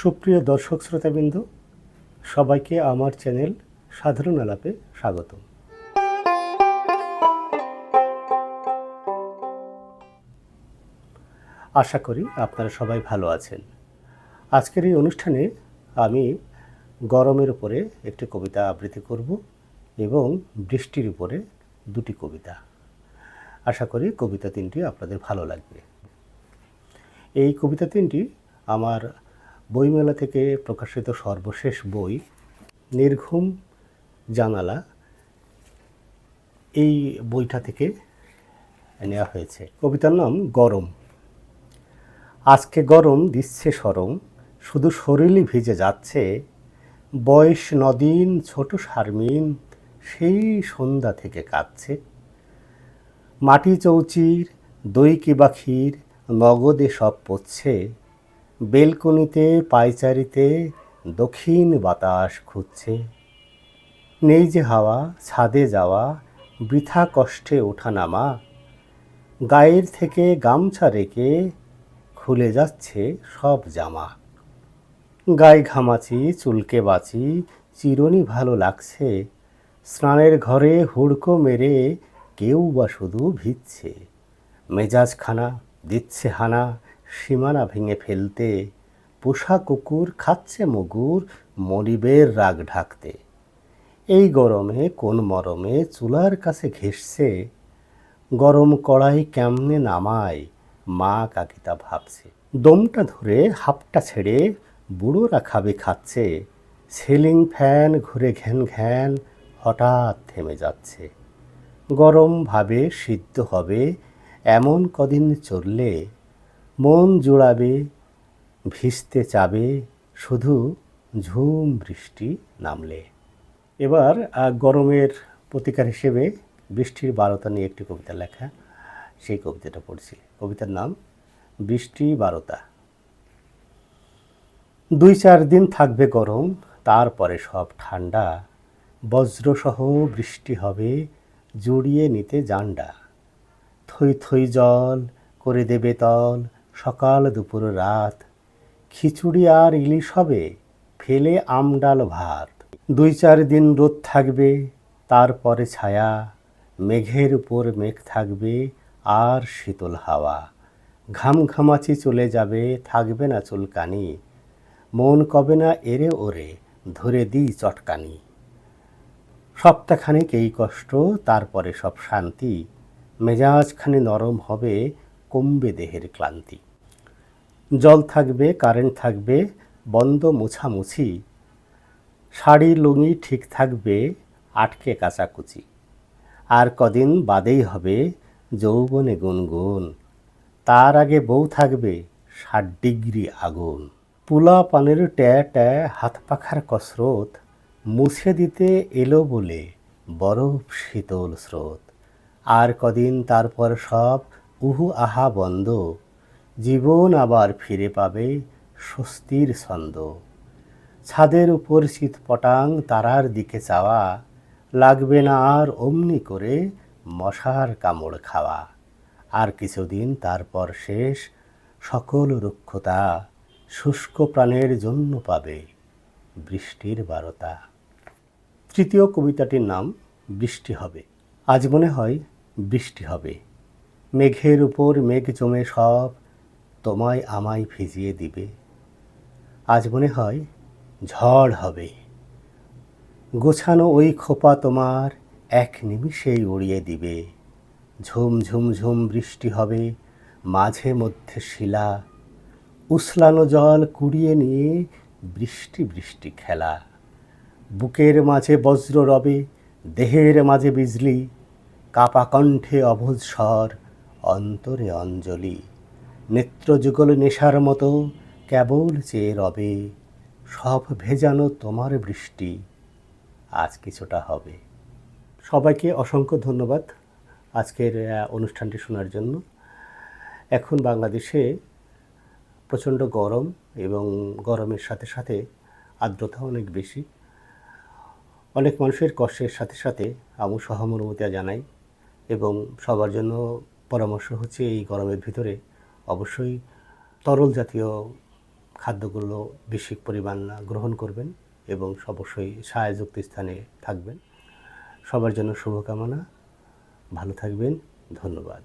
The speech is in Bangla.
সুপ্রিয় দর্শক শ্রোতাবৃন্দ, সবাইকে আমার চ্যানেল সাধারণ আলাপে স্বাগত আশা করি আপনারা সবাই ভালো আছেন। আজকের এই অনুষ্ঠানে আমি গরমের উপরে একটি কবিতা আবৃত্তি করব এবং বৃষ্টির উপরে দুটি কবিতা। আশা করি কবিতা তিনটি আপনাদের ভালো লাগবে। এই কবিতা তিনটি আমার বইমেলা থেকে প্রকাশিত সর্বশেষ বই, নির্ঘুম জানালা, এই বইটা থেকে নেওয়া হয়েছে। কবিতার নাম গরম। আজকে গরম দিচ্ছে সরম, শুধু শরীরই ভিজে যাচ্ছে। বয়স নদিন, ছোট শারমিন, সেই সন্ধ্যা থেকে কাঁদছে। মাটি চৌচির, দই কিবা ক্ষীর নগদে সব পড়ছে বেলকনিতে, পায়চারিতে দক্ষিণ বাতাস খুঁজছে। নেই যে হাওয়া, ছাদে যাওয়া, বৃথা কষ্টে ওঠা নামা। গায়ের থেকে গামছা রেখে খুলে যাচ্ছে সব জামা। গায়ে ঘামাচি, চুলকে বাঁচি, চিরনি ভালো লাগছে। স্নানের ঘরে হুড়কো মেরে কেউ বা শুধু ভিজছে। মেজাজখানা দিচ্ছে হানা। সীমানা ভেঙে ফেলতে, পোষা কুকুর খাচ্ছে মুগুর, মরিবের রাগ ঢাকতে। এই গরমে কোন মরমে চুলার কাছে ঘেসছে গরম কড়াই কেমনে নামায়, মা কাকিতা ভাবছে। দমটা ধরে হাপটা ছেড়ে বুড়োরা খাবে খাচ্ছে, সিলিং ফ্যান ঘুরে ঘ্যান ঘ্যান হঠাৎ থেমে যাচ্ছে। গরম ভাবে সিদ্ধ হবে, এমন কদিন চললে মন জোড়াবে, ভিজতে চাবে, শুধু ঝুম বৃষ্টি নামলে। এবার গরমের প্রতিকার হিসেবে বৃষ্টির বারতা নিয়ে একটি কবিতা লেখা। সেই কবিতাটা পড়ছি। কবিতার নাম, বৃষ্টি বারতা। দুই চার দিন থাকবে গরম, তারপরে সব ঠান্ডা। বজ্রসহ বৃষ্টি হবে, জড়িয়ে নিতে জান্ডা। থই থই জল করে দেবে তল সকাল, দুপুর, রাত। খিচুড়ি আর ইলিশ হবে, ফেলে আমডাল ভাত। দুই চার দিন রোদ থাকবে, তারপরে ছায়া। মেঘের উপর মেঘ থাকবে আর শীতল হাওয়া। ঘাম ঘামাচি চলে যাবে, থাকবে না চুলকানি। মন কবে না এরে ওরে, ধরে দিই চটকানি। সপ্তাহখানেক এই কষ্ট, তারপরে সব শান্তি। মেজাজখানে নরম হবে কমবে দেহের ক্লান্তি। জল থাকবে, কারেন্ট থাকবে, বন্ধ মুছামুছি, শাড়ি লুঙি ঠিক থাকবে, আটকে কাচাকুচি। আর কদিন বাদেই হবে যৌবনে গুনগুন। তার আগে বউ থাকবে, ষাট ডিগ্রি আগুন। পুলা পানের ট্যা ট্যা হাত পাখার কসরত, মুছে দিতে এলো বলে বরফ শীতল স্রোত। আর কদিন তারপর সব উহু আহা বন্ধ। জীবন আবার ফিরে পাবে স্বস্তির ছন্দ। ছাদের উপর শীত পটাং তারার দিকে চাওয়া। লাগবে না আর অমনি করে মশার কামড় খাওয়া। আর কিছুদিন তারপর শেষ সকল রুক্ষতা শুষ্ক প্রাণের জন্য পাবে বৃষ্টির বারতা। তৃতীয় কবিতাটির নাম বৃষ্টি হবে। আজ মনে হয় বৃষ্টি হবে। মেঘের উপর মেঘ জমে সব তোমায় আমায় ভিজিয়ে দিবে। আজ মনে হয় ঝড় হবে। গোছানো ওই খোপা তোমার এক নিমিষেই উড়িয়ে দিবে। ঝুম ঝুম ঝুম বৃষ্টি হবে, মাঝে মধ্যে শিলা, উসলানো জল কুড়িয়ে নিয়ে বৃষ্টি বৃষ্টি খেলা। বুকের মাঝে বজ্র রবে, দেহের মাঝে বিজলি, কাপা কণ্ঠে অভুজ স্বর অন্তরে অঞ্জলি। নেত্রযুগল নেশার মতো কেবল চেয়ে রবে, সব ভেজানো তোমার বৃষ্টি। আজ কিছুটা হবে। সবাইকে অসংখ্য ধন্যবাদ আজকের অনুষ্ঠানটি শোনার জন্য। এখন বাংলাদেশে প্রচণ্ড গরম এবং গরমের সাথে সাথে আর্দ্রতা অনেক বেশি। অনেক মানুষের কষ্টের সাথে সাথে আমি সহানুভূতি জানাই এবং সবার জন্য পরামর্শ হচ্ছে এই গরমের ভিতরে অবশ্যই তরল জাতীয় খাদ্যগুলো বেশি পরিমাণ গ্রহণ করবেন এবং অবশ্যই ছায়াযুক্ত স্থানে থাকবেন। সবার জন্য শুভকামনা। ভালো থাকবেন। ধন্যবাদ।